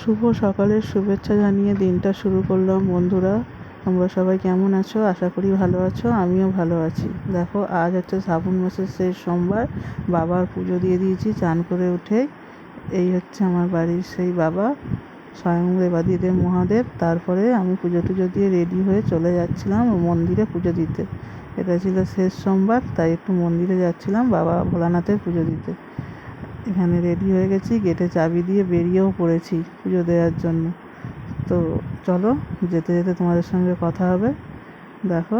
শুভ সকালের শুভেচ্ছা জানিয়ে দিনটা শুরু করলাম, বন্ধুরা। তোমরা সবাই কেমন আছো? আশা করি ভালো আছো, আমিও ভালো আছি। দেখো, আজ হচ্ছে শ্রাবণ মাসের শেষ সোমবার, বাবার পুজো দিয়ে দিয়েছি, চান করে উঠে এই হচ্ছে আমার বাড়ির সেই বাবা, স্বয়ং দেবাদিদেব মহাদেব। তারপরে আমি পুজো টুজো দিয়ে রেডি হয়ে চলে যাচ্ছিলাম মন্দিরে পুজো দিতে। এটা ছিল শেষ সোমবার, তাই একটু মন্দিরে যাচ্ছিলাম বাবা ভোলানাথের পুজো দিতে। এখানে রেডি হয়ে গেছি গেটে চাবি দিয়ে বেরিয়েও পড়েছি পুজো দেওয়ার জন্য। তো চলো, যেতে যেতে তোমাদের সঙ্গে কথা হবে। দেখো,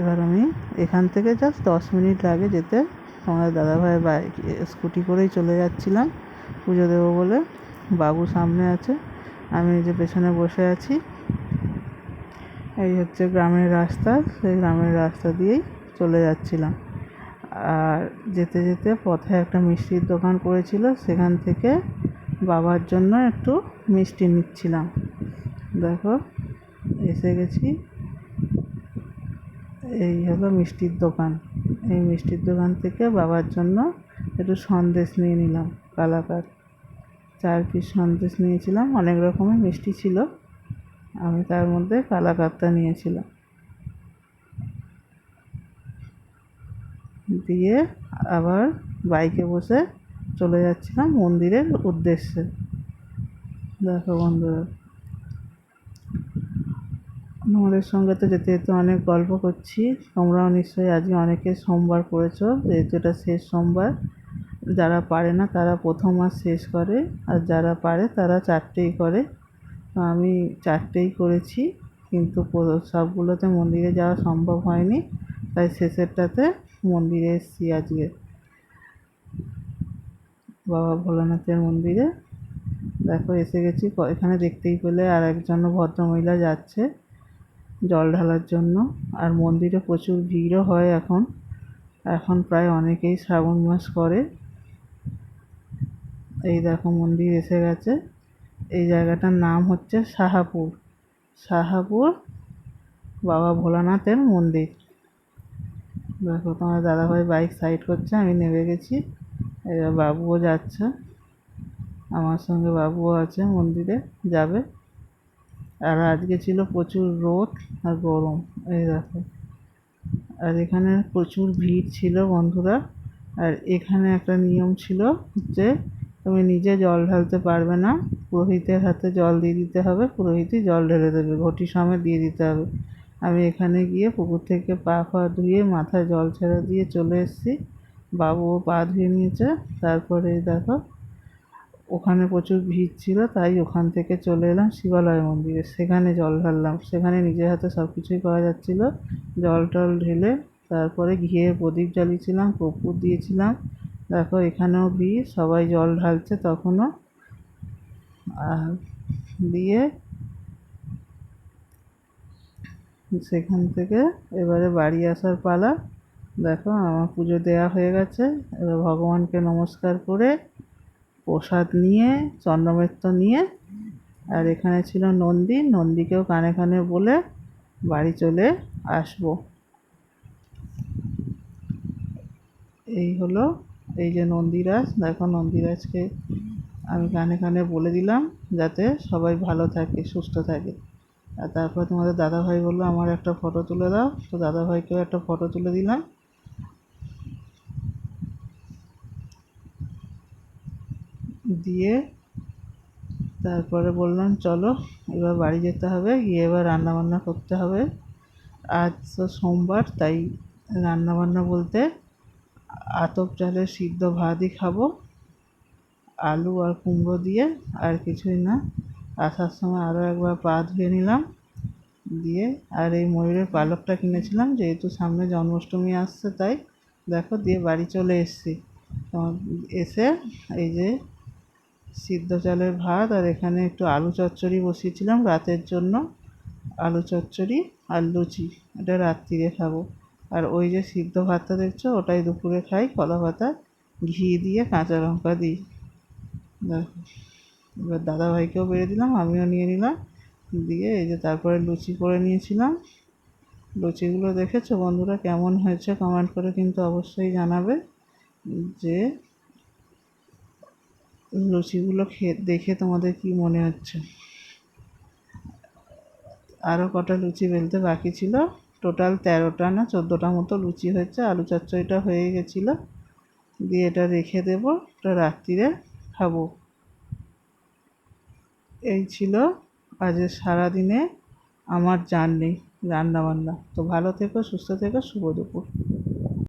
এবার আমি এখান থেকে জাস্ট দশ মিনিট লাগে যেতে তোমাদের দাদাভাই বাইক স্কুটি করেই চলে যাচ্ছিলাম পুজো দেবো বলে। বাবু সামনে আছে, আমি যে পেছনে বসে আছি। এই হচ্ছে গ্রামের রাস্তা, সেই গ্রামের রাস্তা দিয়েই চলে যাচ্ছিলাম। আর যেতে যেতে পথে একটা মিষ্টির দোকান পড়েছিল সেখান থেকে বাবার জন্য একটু মিষ্টি নিচ্ছিলাম। দেখো, এসে গেছি। এই হলো মিষ্টির দোকান। এই মিষ্টির দোকান থেকে বাবার জন্য একটু সন্দেশ নিয়ে নিলাম, কালাকার। চার পিস সন্দেশ নিয়েছিলাম, অনেক রকমের মিষ্টি ছিল। আমি তার মধ্যে কালাকারটা নিয়েছিলাম। দিয়ে আবার বাইকে বসে চলে যাচ্ছিলাম মন্দিরের উদ্দেশ্যে। দেখো বন্ধুরা, তোমাদের সঙ্গে তো যেতে যেতে অনেক গল্প করছি। তোমরাও নিশ্চয়ই আজকে অনেকে সোমবার করেছ, যেহেতু এটা শেষ সোমবার। যারা পারে না, তারা প্রথম মাস শেষ করে, আর যারা পারে, তারা চারটেই করে। আমি চারটেই করেছি, কিন্তু সবগুলোতে মন্দিরে যাওয়া সম্ভব হয়নি। তাই শেষেরটাতে মন্দিরে এসেছি আজকে। বাবা ভোলানাথের মন্দিরে। দেখো, এসে গেছি। এখানে দেখতেই পেলে আর একজন ভদ্রমহিলা যাচ্ছে জল ঢালার জন্য। আর মন্দিরে প্রচুর ভিড়ও হয় এখন। এখন প্রায় অনেকেই শ্রাবণ মাস করে। এই দেখো, মন্দির এসে গেছে। এই জায়গাটার নাম হচ্ছে সাহাপুর সাহাপুর বাবা ভোলানাথের মন্দির। দেখো তোমার দাদাভাই বাইক সাইড করছে, আমি নেমে গেছি। এবার বাবুও যাচ্ছে। আমার সঙ্গে বাবুও আছে মন্দিরে, যাবে। আর আজকে ছিল প্রচুর রোদ আর গরম, এই দেখো। আর এখানে প্রচুর ভিড় ছিল বন্ধুরা। আর এখানে একটা নিয়ম ছিল যে, তুমি নিজে জল ঢালতে পারবে না, পুরোহিতের হাতে জল দিয়ে দিতে হবে, পুরোহিতই জল ঢেলে দেবে, ঘটি সমেত দিয়ে দিতে হবে। আমি এখানে গিয়ে পুকুর থেকে পা ফা ধুয়ে মাথায় জল ছেড়ে দিয়ে চলে এসেছি। বাবুও পা ধুয়ে নিয়েছে। তারপরে দেখো, ওখানে প্রচুর ভিড় ছিল, তাই ওখান থেকে চলে এলাম শিবালয় মন্দিরে। সেখানে জল ঢাললাম। সেখানে নিজের হাতে সব কিছুই পাওয়া যাচ্ছিল। জল টল ঢেলে তারপরে ঘিয়ে প্রদীপ জ্বালিয়েছিলাম কর্পূর দিয়েছিলাম। দেখো, এখানেও ভিড়। সবাই জল ঢালছে তখনও। আর দিয়ে সেখান থেকে এবারে বাড়ি আসার পালা। দেখো, আমার পুজো দেওয়া হয়ে গেছে। এবার ভগবানকে নমস্কার করে প্রসাদ নিয়ে চন্দ্রমিত্র নিয়ে, আর এখানে ছিল নন্দী। নন্দীকেও কানে কানে বলে বাড়ি চলে আসব। এই হলো, এই যে নন্দীরাজ। দেখো, নন্দীরাজকে আমি কানে কানে বলে দিলাম, যাতে সবাই ভালো থাকে, সুস্থ থাকে। আর তারপর তোমাদের দাদাভাই বলল, আমার একটা ফটো তুলে দাও। তো দাদাভাইকেও একটা ফটো তুলে দিলাম। দিয়ে তারপরে বললাম, চলো, এবার বাড়ি যেতে হবে, গিয়ে এবার রান্নাবান্না করতে হবে। আজ তো সোমবার, তাই রান্নাবান্না বলতে আতপ চালের সিদ্ধ ভাতই খাব, আলু আর কুমড়ো দিয়ে, আর কিছুই না। আসার সময় আরও একবার পা ধুয়ে নিলাম। দিয়ে আর এই ময়ূরের পালকটা কিনেছিলাম, যেহেতু সামনে জন্মাষ্টমী আসছে তাই। দেখো, দিয়ে বাড়ি চলে এসেছি। এসে এই যে সিদ্ধ চালের ভাত আর এখানে একটু আলু চচ্চড়ি বসিয়েছিলাম রাতের জন্য। আলু চচ্চড়ি আর লুচি, এটা রাত্রিরে খাব। আর ওই যে সিদ্ধ ভাতটা দেখছ, ওটাই দুপুরে খাই, কলা পাতা, ঘি দিয়ে কাঁচা লঙ্কা দিই। দেখো, এবার দাদাভাইকেও বেড়ে দিলাম, আমিও নিয়ে নিলাম। দিয়ে এই যে তারপরে লুচি করে নিয়েছিলাম। লুচিগুলো দেখেছ বন্ধুরা কেমন হয়েছে কমেন্ট করে কিন্তু অবশ্যই জানাবে যে লুচিগুলো খেয়ে, দেখে তোমাদের কি মনে হচ্ছে। আরও কটা লুচি বেলতে বাকি ছিল। টোটাল তেরোটা না চোদ্দোটা মতো লুচি হয়েছে, আলু চচ্চড়িটা হয়ে গেছিল। দিয়ে এটা রেখে দেবো এটা রাত্রিরে খাব। এই ছিল আজকে সারাদিনে আমার জার্নি রান্নাবান্না। তো ভালো থেকো সুস্থ থেকো শুভ দুপুর।